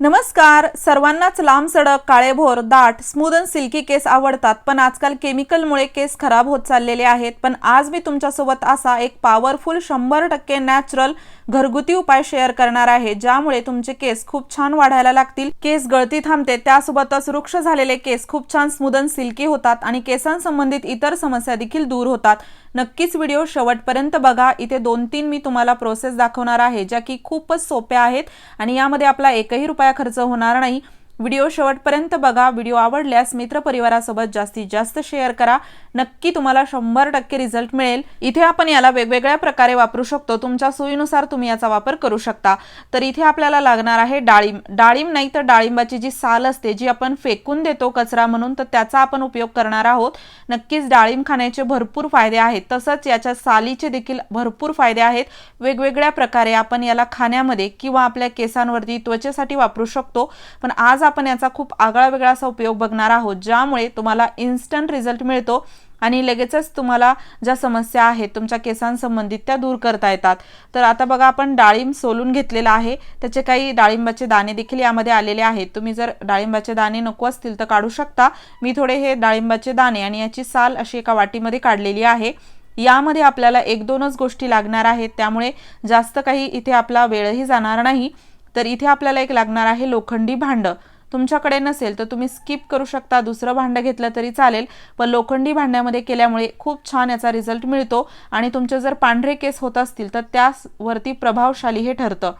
नमस्कार. सर्वांनाच लांब सडक काळेभोर दाट स्मूद अँड सिल्की केस आवडतात. पण आजकाल केमिकलमुळे केस खराब होत चाललेले आहेत. पण आज मी तुमच्यासोबत असा एक पॉवरफुल शंभर टक्के नॅचरल घरगुती उपाय शेअर करणार आहे. ज्यामुळे तुमचे केस खूप छान वाढायला लागतील. केस गळती थांबते. त्यासोबतच वृक्ष झालेले केस खूप छान स्मूद अँड सिल्की होतात आणि केसांसंबंधित इतर समस्या देखील दूर होतात. नक्कीच व्हिडिओ शेवटपर्यंत बघा. इथे दोन तीन मी तुम्हाला प्रोसेस दाखवणार आहे ज्या की खूपच सोप्या आहेत आणि यामध्ये आपला एकही रुपया खर्च होणार नाही. व्हिडिओ शेवटपर्यंत बघा. व्हिडिओ आवडल्यास मित्रपरिवारासोबत जास्तीत जास्त शेअर करा. नक्की तुम्हाला शंभर टक्के रिझल्ट मिळेल. इथे आपण याला वेगवेगळ्या प्रकारे वापरू शकतो. तुमच्या सोयीनुसार तुम्ही याचा वापर करू शकता. तर इथे आपल्याला लागणार आहे डाळिंब. डाळिंब नाही तर डाळिंबाची जी साल असते जी आपण फेकून देतो कचरा म्हणून तर त्याचा आपण उपयोग करणार आहोत. नक्कीच डाळिंब खाण्याचे भरपूर फायदे आहेत. तसंच याच्या सालीचे देखील भरपूर फायदे आहेत. वेगवेगळ्या प्रकारे आपण याला खाण्यामध्ये किंवा आपल्या केसांवरती त्वचेसाठी वापरू शकतो. पण आज आपण याचा खूप आगळा वेगळा असा उपयोग बघणार आहोत ज्यामुळे तुम्हाला इन्स्टंट रिझल्ट मिळतो आणि लगेचच तुम्हाला ज्या समस्या आहेत तुमच्या केसांसंबंधित त्या दूर करता येतात. तर आता बघा आपण डाळिंब सोलून घेतलेला आहे. त्याचे काही डाळिंबाचे दाणे देखील यामध्ये आलेले आहेत. तुम्ही जर डाळिंबाचे दाणे नको असतील तर काढू शकता. मी थोडे हे डाळिंबाचे दाणे आणि याची साल अशी एका वाटीमध्ये काढलेली आहे. यामध्ये आपल्याला एक दोनच गोष्टी लागणार आहेत. त्यामुळे जास्त काही इथे आपला वेळही जाणार नाही. तर इथे आपल्याला एक लागणार आहे लोखंडी भांडं. तुमच्याकडे नसेल तर तुम्ही स्किप करू शकता. दुसरं भांडं घेतलं तरी चालेल पण लोखंडी भांड्यामध्ये केल्यामुळे खूप छान याचा रिझल्ट मिळतो आणि तुमचे जर पांढरे केस होत असतील तर त्यावरती प्रभावशाली हे ठरतं.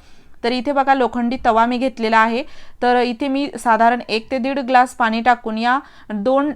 तर इथे बघा लोखंडी तवा मी घेतलेला आहे. तर इथे मी साधारण एक ते दीड ग्लास पाणी टाकून या दोन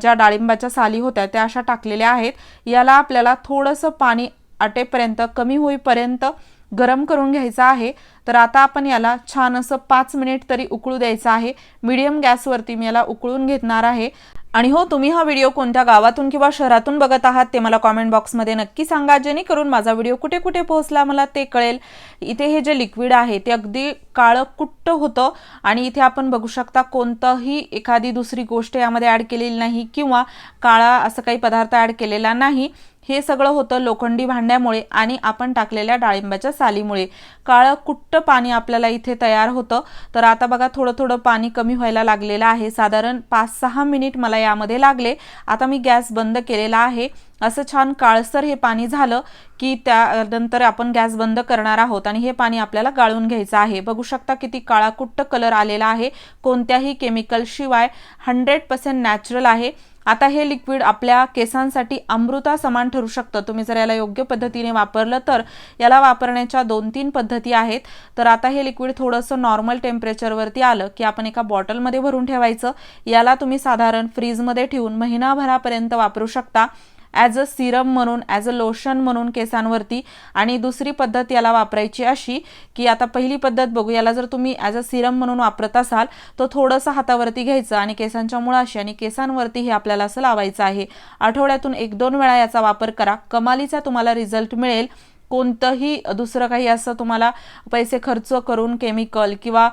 ज्या डाळिंबाच्या साली होत्या त्या अशा टाकलेल्या आहेत. याला आपल्याला थोडंसं पाणी आटेपर्यंत कमी होईपर्यंत गरम करून घ्यायचा आहे. तर आता आपण याला छान असं पाच मिनिट तरी उकळू द्यायचं आहे. मीडियम गॅसवरती मी याला उकळून घेतणार आहे. आणि हो तुम्ही हा व्हिडिओ कोणत्या गावातून किंवा शहरातून बघत आहात ते मला कॉमेंट बॉक्समध्ये नक्की सांगा. जेणेकरून माझा व्हिडिओ कुठे कुठे पोहोचला मला ते कळेल. इथे हे जे लिक्विड आहे ते अगदी काळं कुट्ट होतं. आणि इथे आपण बघू शकता कोणतंही एखादी दुसरी गोष्ट यामध्ये ॲड केलेली नाही किंवा काळा असं काही पदार्थ ॲड केलेला नाही. हे सगळं होतं लोखंडी भांड्यामुळे आणि आपण टाकलेल्या डाळिंबाच्या सालीमुळे. काळं कुट्ट पाणी आपल्याला इथे तयार होतं. तर आता बघा थोडं थोडं पाणी कमी व्हायला लागलेलं आहे. साधारण पाच सहा मिनिट मला यामध्ये लागले. आता मी गॅस बंद केलेला आहे. असं छान काळसर हे पाणी झालं की त्यानंतर आपण गॅस बंद करणार आहोत आणि हे पाणी आपल्याला गाळून घ्यायचं आहे. बघू शकता किती काळाकुट्ट कलर आलेला आहे. कोणत्याही केमिकलशिवाय हंड्रेड पर्सेंट नॅचरल आहे. आता हे लिक्विड आपल्या केसांसाठी अमृता समान ठरू शकतं. तुम्ही जर याला योग्य पद्धतीने वापरलं तर याला वापरण्याच्या दोन तीन पद्धती आहेत. तर आता हे लिक्विड थोडंसं नॉर्मल टेम्परेचरवरती आलं की आपण एका बॉटलमध्ये भरून ठेवायचं. याला तुम्ही साधारण फ्रीजमध्ये ठेवून महिनाभरापर्यंत वापरू शकता. ॲज अ सिरम म्हणून ॲज अ लोशन म्हणून केसांवरती. आणि दुसरी पद्धत याला वापरायची अशी की आता पहिली पद्धत बघू याला जर तुम्ही ॲज अ सिरम म्हणून वापरत असाल तर थोडंसं हातावरती घ्यायचं आणि केसांच्या मुळाशी आणि केसांवरती हे आपल्याला असं लावायचं आहे. आठवड्यातून एक दोन वेळा याचा वापर करा. कमालीचा तुम्हाला रिझल्ट मिळेल. कोणतंही दुसरं काही असं तुम्हाला पैसे खर्च करून केमिकल किंवा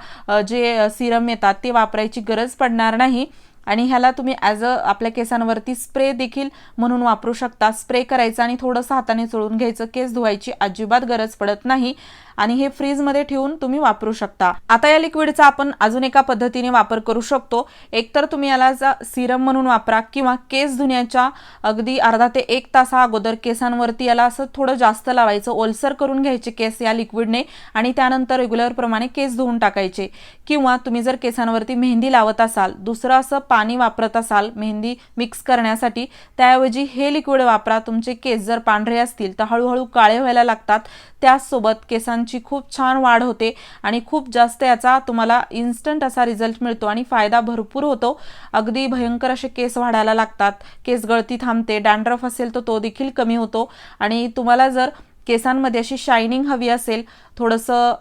जे सिरम येतात ते वापरायची गरज पडणार नाही. आणि ह्याला तुम्ही ॲज अ आपल्या केसांवरती स्प्रे देखील म्हणून वापरू शकता. स्प्रे करायचा आणि थोडंसं हाताने चोळून घ्यायचं. केस धुवायची अजिबात गरज पडत नाही. आणि हे फ्रीजमध्ये ठेवून तुम्ही वापरू शकता. आता या लिक्विडचा आपण अजून एका पद्धतीने वापर करू शकतो. एकतर तुम्ही याला सिरम म्हणून वापरा किंवा केस धुण्याच्या अगदी अर्धा ते एक तासा अगोदर केसांवरती याला असं थोडं जास्त लावायचं. ओलसर करून घ्यायचे केस या लिक्विडने आणि त्यानंतर रेग्युलर प्रमाणे केस धुवून टाकायचे. किंवा तुम्ही जर केसांवरती मेहंदी लावत असाल दुसरं असं पाणी वापरत असाल मेहंदी मिक्स करण्यासाठी त्याऐवजी हे लिक्विड वापरा. तुमचे केस जर पांढरे असतील तर हळूहळू काळे व्हायला लागतात. त्याचसोबत केसांची खूप छान वाढ होते आणि खूप जास्त याचा तुम्हाला इन्स्टंट असा रिझल्ट मिळतो आणि फायदा भरपूर होतो. अगदी भयंकर असे केस वाढायला लागतात. केस गळती थांबते. डॅन्ड्रफ असेल तर तो देखील कमी होतो. आणि तुम्हाला जर केसांमध्ये अशी शायनिंग हवी असेल थोडंसं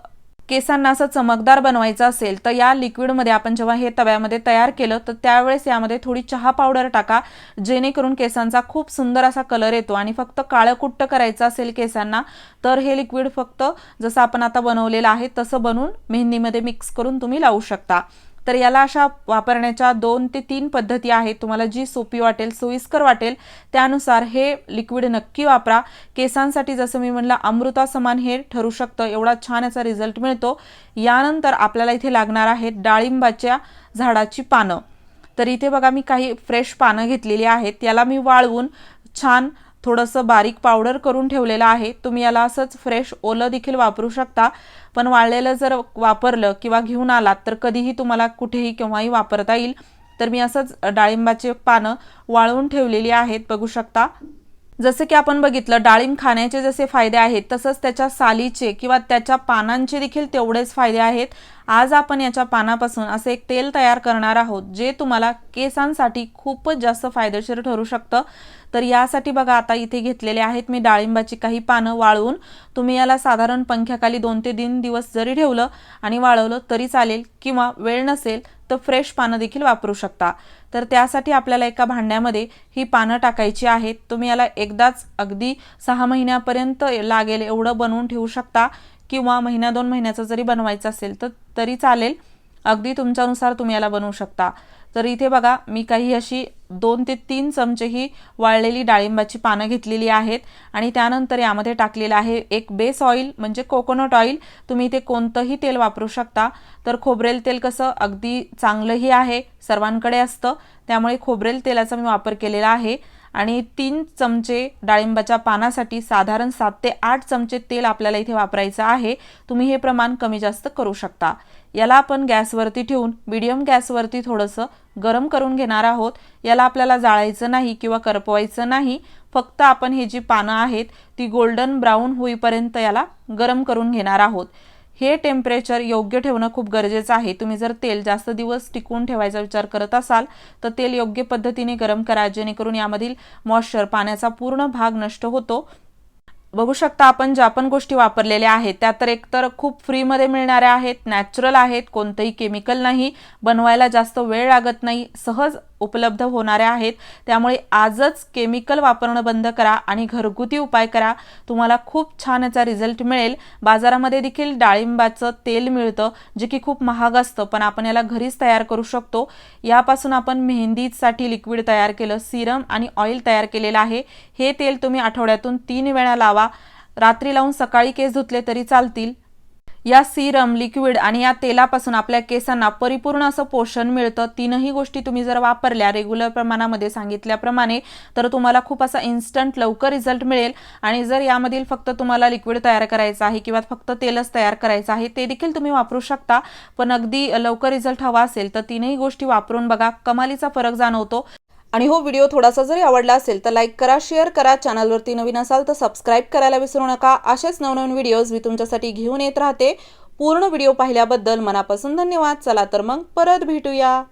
केसांना असं चमकदार बनवायचं असेल तर या लिक्विडमध्ये आपण जेव्हा हे तव्यामध्ये तयार केलं तर त्यावेळेस यामध्ये थोडी चहा पावडर टाका जेणेकरून केसांचा खूप सुंदर असा कलर येतो आणि फक्त काळकुट्ट करायचं असेल केसांना तर हे लिक्विड फक्त जसं आपण आता बनवलेलं आहे तसं बनवून मेहंदीमध्ये मिक्स करून तुम्ही लावू शकता. तर याला अशा वापरण्याच्या दोन ते तीन पद्धती आहेत. तुम्हाला जी सोपी वाटेल सोयीस्कर वाटेल त्यानुसार हे लिक्विड नक्की वापरा. केसांसाठी जसं मी म्हणलं अमृता समान हे ठरू शकतं. एवढा छान याचा रिझल्ट मिळतो. यानंतर आपल्याला इथे लागणार आहेत डाळिंबाच्या झाडाची पानं. तर इथे बघा मी काही फ्रेश पानं घेतलेली आहेत. याला मी वाळवून छान थोडंसं बारीक पावडर करून ठेवलेलं आहे. तुम्ही याला असंच फ्रेश ओलं देखील वापरू शकता. पण वाळलेलं जर वापरलं किंवा घेऊन आलात तर कधीही तुम्हाला कुठेही केव्हाही वापरता येईल. तर मी असंच डाळिंबाचे पानं वाळवून ठेवलेली आहेत. बघू शकता. जसं की आपण बघितलं डाळिंब खाण्याचे जसे फायदे आहेत तसंच त्याच्या सालीचे किंवा त्याच्या पानांचे देखील तेवढेच फायदे आहेत. आज आपण याच्या पानापासून असे एक तेल तयार करणार आहोत जे तुम्हाला केसांसाठी खूपच जास्त फायदेशीर ठरू शकतं. तर यासाठी बघा आता इथे घेतलेले आहेत मी डाळिंबाची काही पानं वाळवून. तुम्ही याला साधारण पंख्याखाली दोन ते तीन दिवस जरी ठेवलं आणि वाळवलं तरी चालेल किंवा वेळ नसेल तर फ्रेश पानं देखील वापरू शकता. तर त्यासाठी आपल्याला एका भांड्यामध्ये ही पानं टाकायची आहेत. तुम्ही याला एकदाच अगदी सहा महिन्यापर्यंत लागेल एवढं बनवून ठेवू शकता किंवा महिन्या दोन महिन्याचं जरी बनवायचं असेल तर तरी चालेल. अगदी तुमच्यानुसार तुम्ही याला बनवू शकता. तर इथे बघा मी काही अशी दोन ते तीन चमचे ही वाळलेली डाळिंबाची पानं घेतलेली आहेत. आणि त्यानंतर यामध्ये टाकलेलं आहे एक बेस ऑइल म्हणजे कोकोनट ऑइल. तुम्ही इथे कोणतंही तेल वापरू शकता. तर खोबरेल तेल कसं अगदी चांगलंही आहे सर्वांकडे असतं. त्यामुळे खोबरेल तेलाचा मी वापर केलेला आहे. आणि तीन चमचे डाळिंबाच्या पानासाठी साधारण सात ते आठ चमचे तेल आपल्याला इथे वापरायचं आहे. तुम्ही हे प्रमाण कमी जास्त करू शकता. याला आपण गॅसवरती ठेवून मिडियम गॅसवरती थोडंसं गरम करून घेणार आहोत. याला आपल्याला जाळायचं नाही किंवा करपवायचं नाही. फक्त आपण ही जी पानं आहेत ती गोल्डन ब्राऊन होईपर्यंत याला गरम करून घेणार आहोत. हे टेम्परेचर योग्य ठेवणं खूप गरजेचं आहे. तुम्ही जर तेल जास्त दिवस टिकवून ठेवायचा विचार करत असाल तर तेल योग्य पद्धतीने गरम करा जेणेकरून यामधील मॉइश्चर पाण्याचा पूर्ण भाग नष्ट होतो. बघू शकता आपण ज्या पण गोष्टी वापरलेल्या आहेत त्या तर एकतर खूप फ्रीमध्ये मिळणाऱ्या आहेत नॅचरल आहेत कोणतंही केमिकल नाही बनवायला जास्त वेळ लागत नाही सहज उपलब्ध होणाऱ्या आहेत. त्यामुळे आजच केमिकल वापरणं बंद करा आणि घरगुती उपाय करा. तुम्हाला खूप छान याचा रिझल्ट मिळेल. बाजारामध्ये देखील डाळिंबाचं तेल मिळतं जे की खूप महाग असतं पण आपण याला घरीच तयार करू शकतो. यापासून आपण मेहंदीसाठी लिक्विड तयार केलं सिरम आणि ऑइल तयार केलेलं आहे. हे तेल तुम्ही आठवड्यातून तीन वेळा लावा. रात्री लावून सकाळी केस धुतले तरी चालतील. या सिरम लिक्विड आणि या तेलापासून आपल्या केसांना परिपूर्ण असं पोषण मिळतं. तीनही गोष्टी तुम्ही जर वापरल्या रेग्युलर प्रमाणामध्ये सांगितल्याप्रमाणे तर तुम्हाला खूप असा इन्स्टंट लवकर रिझल्ट मिळेल. आणि जर यामधील फक्त तुम्हाला लिक्विड तयार करायचं आहे किंवा फक्त तेलच तयार करायचं आहे ते देखील तुम्ही वापरू शकता. पण अगदी लवकर रिझल्ट हवा असेल तर तीनही गोष्टी वापरून बघा कमालीचा फरक जाणवतो. आणि हो व्हिडिओ थोडासा जरी आवडला असेल तर लाईक करा शेअर करा चॅनलवरती नवीन असाल तर सबस्क्राईब करायला विसरू नका. असेच नवनवीन व्हिडिओज मी तुमच्यासाठी घेऊन येत राहते. पूर्ण व्हिडिओ पाहिल्याबद्दल मनापासून धन्यवाद. चला तर मग परत भेटूया.